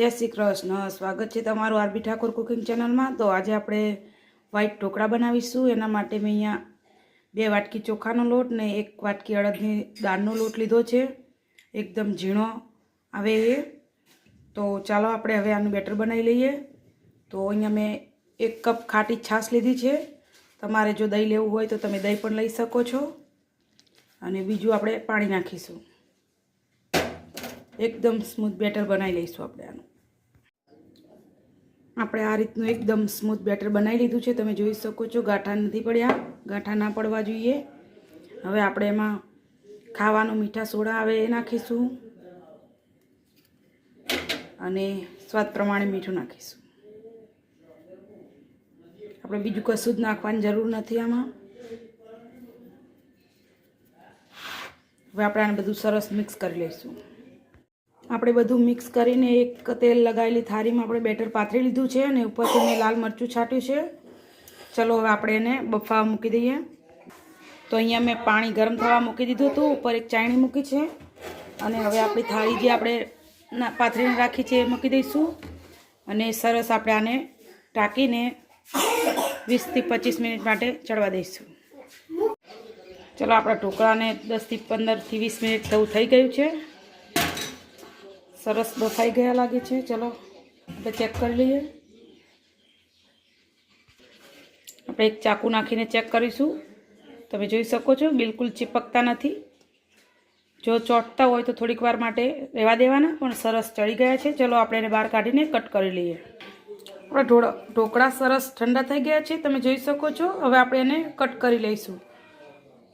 જય શ્રી કૃષ્ણ. સ્વાગત છે તમારું આરબી ઠાકોર કુકિંગ ચેનલમાં. તો આજે આપણે વ્હાઈટ ઢોકળા બનાવીશું. એના માટે મેં અહીંયા બે વાટકી ચોખાનો લોટ ને એક વાટકી અડદની દાળનો લોટ લીધો છે. એકદમ ઝીણો આવે એ. તો ચાલો આપણે હવે આનું બેટર બનાવી લઈએ. તો અહીંયા મેં એક કપ ખાટી છાશ લીધી છે. તમારે જો દહીં લેવું હોય તો તમે દહીં પણ લઈ શકો છો. અને બીજું આપણે પાણી નાખીશું. એકદમ સ્મૂથ બેટર બનાવી લઈશું આપણે આનું. આપણે આ રીતનું એકદમ સ્મૂથ બેટર બનાવી લીધું છે. તમે જોઈ શકો છો, ગાંઠા નથી પડ્યા. ગાંઠા ના પડવા જોઈએ. હવે આપણે એમાં ખાવાનું મીઠા સોડા આવે એ નાખીશું. અને સ્વાદ પ્રમાણે મીઠું નાખીશું. આપણે બીજું કશું જ નાખવાની જરૂર નથી આમાં. હવે આપણે આને બધું સરસ મિક્સ કરી લઈશું. આપણે બધું મિક્સ કરીને એક તેલ લગાવેલી થાળીમાં આપણે બેટર પાથરી લીધું છે અને ઉપરથી મેં લાલ મરચું છાંટ્યું છે. ચલો હવે આપણે એને બફાવા મૂકી દઈએ. તો અહીંયા મેં પાણી ગરમ થવા મૂકી દીધું હતું, ઉપર એક ચાયણી મૂકી છે. અને હવે આપણી થાળી જે આપણે પાથરીને રાખી છે એ મૂકી દઈશું. અને સરસ આપણે આને ટાંકીને વીસથી પચીસ મિનિટ માટે ચડવા દઈશું. ચલો, આપણા ઢોકળાને દસથી પંદરથી વીસ મિનિટ થવું થઈ ગયું છે. સરસ બફાઈ ગયા લાગે છે. ચલો, આપણે ચેક કરી લઈએ. આપણે એક ચાકુ નાખીને ચેક કરીશું. તમે જોઈ શકો છો, બિલકુલ ચીપકતા નથી. જો ચોંટતા હોય તો થોડીક વાર માટે રહેવા દેવાના, પણ સરસ ચડી ગયા છે. ચલો, આપણે એને બહાર કાઢીને કટ કરી લઈએ. આપણા ઢોળા, ઢોકળા સરસ ઠંડા થઈ ગયા છે. તમે જોઈ શકો છો, હવે આપણે એને કટ કરી લઈશું.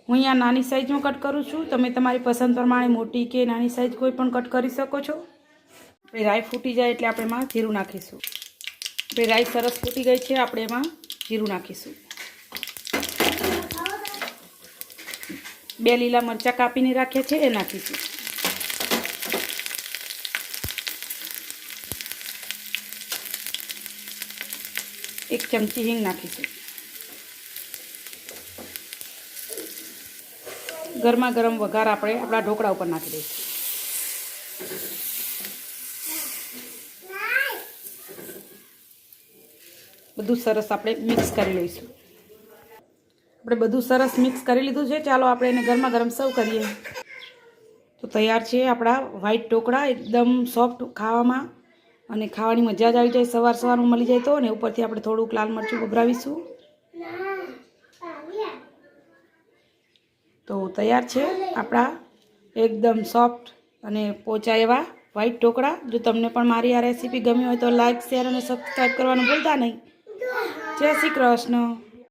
હું અહીંયા નાની સાઇઝમાં કટ કરું છું. તમે તમારી પસંદ પ્રમાણે મોટી કે નાની સાઈઝ કોઈ પણ કટ કરી શકો છો. આપણે રાઈ ફૂટી જાય એટલે આપણે એમાં જીરું નાખીશું. આપણે રાઈ સરસ ફૂટી ગઈ છે, આપણે એમાં જીરું નાખીશું. બે લીલા મરચાં કાપીને રાખ્યા છે, એ નાખીશું. એક ચમચી હિંગ નાખીશું. ગરમા ગરમ વઘાર આપણે આપણા ઢોકળા ઉપર નાખી દઈશું. બધું સરસ આપણે મિક્સ કરી લઈશું. આપણે બધું સરસ મિક્સ કરી લીધું છે. ચાલો આપણે એને ગરમા ગરમ સર્વ કરીએ. તો તૈયાર છે આપણા વ્હાઈટ ઢોકળા, એકદમ સોફ્ટ ખાવામાં. અને ખાવાની મજા જ આવી જાય. સવાર સવારમાં મળી જાય તો અને ઉપરથી આપણે થોડુંક લાલ મરચું ગભરાવીશું તો તૈયાર છે આપણા એકદમ સોફ્ટ અને પોચા એવા વ્હાઈટ ઢોકળા. જો તમને પણ મારી આ રેસીપી ગમી હોય તો લાઇક શેર અને સબસ્ક્રાઈબ કરવાનું ભૂલતા નહીં. જય શ્રી કૃષ્ણ.